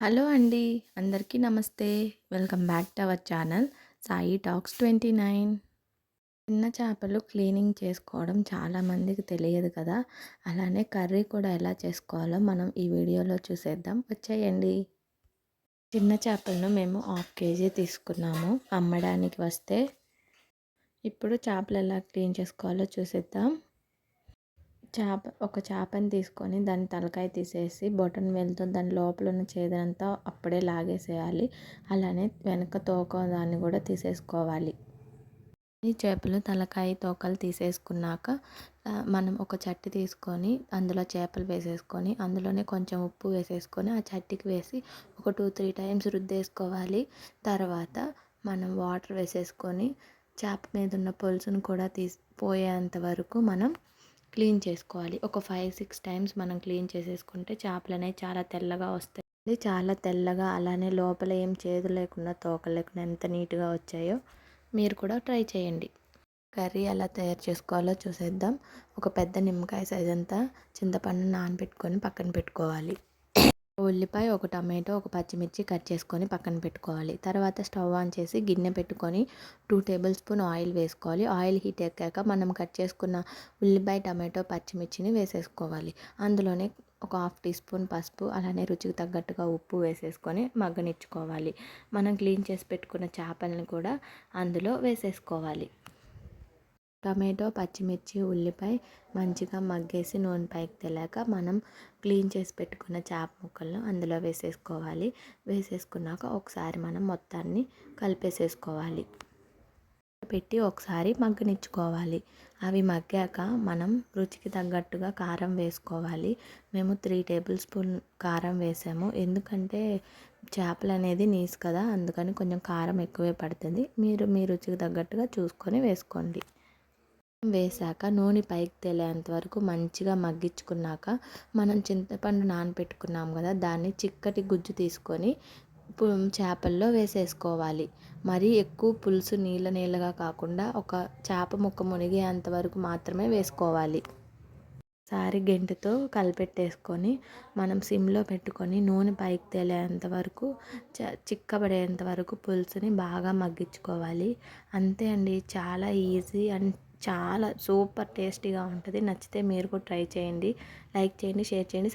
Hello అండి. అందరికీ నమస్తే. Welcome back to our channel Sai talks twenty nine. చిన్న చేపలు క్లీనింగ్ చేసుకోవడం చాలామందికి తెలియదు కదా. అలానే కర్రీ కూడా ఎలా చేసుకోవాలో మనం ఈ వీడియోలో చూసేద్దాం. వచ్చేయండి. చిన్న చేపలను మేము హాఫ్ కేజీ తీసుకున్నాము. అమ్మడానికి వస్తే ఇప్పుడు చేపలు ఎలా క్లీన్ చేసుకోవాలో చూసేద్దాం. చేప ఒక చేపని తీసుకొని దాని తలకాయ తీసేసి బొటన్ వేలుతో దాని లోపల ఉన్న చేదంతా అప్పుడే లాగేసేయాలి. అలానే వెనక తోక దాన్ని కూడా తీసేసుకోవాలి. ఈ చేపలు తలకాయ తోకలు తీసేసుకున్నాక మనం ఒక చట్టి తీసుకొని అందులో చేపలు వేసేసుకొని అందులోనే కొంచెం ఉప్పు వేసేసుకొని ఆ చట్టికి వేసి ఒక టూ త్రీ టైమ్స్ రుద్దేసుకోవాలి. తర్వాత మనం వాటర్ వేసేసుకొని చేప మీద ఉన్న పులుసును కూడా తీసి పోయేంత వరకు మనం క్లీన్ చేసుకోవాలి. ఒక ఫైవ్ సిక్స్ టైమ్స్ మనం క్లీన్ చేసేసుకుంటే చేపలు అనేవి చాలా తెల్లగా వస్తాయి చాలా తెల్లగా అలానే లోపల ఏం చేదు లేకుండా తోక లేకుండా ఎంత నీట్గా వచ్చాయో మీరు కూడా ట్రై చేయండి. కర్రీ ఎలా తయారు చేసుకోవాలో చూసేద్దాం. ఒక పెద్ద నిమ్మకాయ సైజ్ అంతా చింతపండు నానబెట్టుకొని పక్కన పెట్టుకోవాలి. ఉల్లిపాయ ఒక టమాటో ఒక పచ్చిమిర్చి కట్ చేసుకొని పక్కన పెట్టుకోవాలి. తర్వాత స్టవ్ ఆన్ చేసి గిన్నె పెట్టుకొని టూ టేబుల్ స్పూన్ ఆయిల్ వేసుకోవాలి. ఆయిల్ హీట్ ఎక్కాక మనం కట్ చేసుకున్న ఉల్లిపాయ టమాటో పచ్చిమిర్చిని వేసేసుకోవాలి. అందులోనే ఒక హాఫ్ టీ స్పూన్ పసుపు అలానే రుచికి తగ్గట్టుగా ఉప్పు వేసేసుకొని మగ్గనిచ్చుకోవాలి. మనం క్లీన్ చేసి పెట్టుకున్న చేపలను కూడా అందులో వేసేసుకోవాలి. టమాటో పచ్చిమిర్చి ఉల్లిపాయ మంచిగా మగ్గేసి నూనె పైకి తెలియక మనం క్లీన్ చేసి పెట్టుకున్న చేప ముక్కలను అందులో వేసేసుకోవాలి. వేసేసుకున్నాక ఒకసారి మనం మొత్తాన్ని కలిపేసేసుకోవాలి. పెట్టి ఒకసారి మగ్గనిచ్చుకోవాలి. అవి మగ్గాక మనం రుచికి తగ్గట్టుగా కారం వేసుకోవాలి. మేము త్రీ టేబుల్ స్పూన్ కారం వేసాము. ఎందుకంటే చేపలు అనేది నీసు కదా అందుకని కొంచెం కారం ఎక్కువే పడుతుంది. మీరు మీ రుచికి తగ్గట్టుగా చూసుకొని వేసుకోండి. వేసాక నూనె పైకి తేలేంత వరకు మంచిగా మగ్గించుకున్నాక మనం చింతపండు నానబెట్టుకున్నాం కదా దాన్ని చిక్కటి గుజ్జు తీసుకొని చేపల్లో వేసేసుకోవాలి. మరీ ఎక్కువ పులుసు నీళ్ళ నీళ్ళగా కాకుండా ఒక చేప ముక్క మునిగేంత వరకు మాత్రమే వేసుకోవాలి. సారి గెంటుతో కలిపెట్టేసుకొని మనం సిమ్లో పెట్టుకొని నూనె పైకి తేలేంత వరకు చ చిక్కబడేంత వరకు పులుసుని బాగా మగ్గించుకోవాలి. అంతే అండి. చాలా ఈజీ అండ్ చాలా సూపర్ టేస్టీగా ఉంటుంది. నచ్చితే మీరు కూడా ట్రై చేయండి. లైక్ చేయండి షేర్ చేయండి.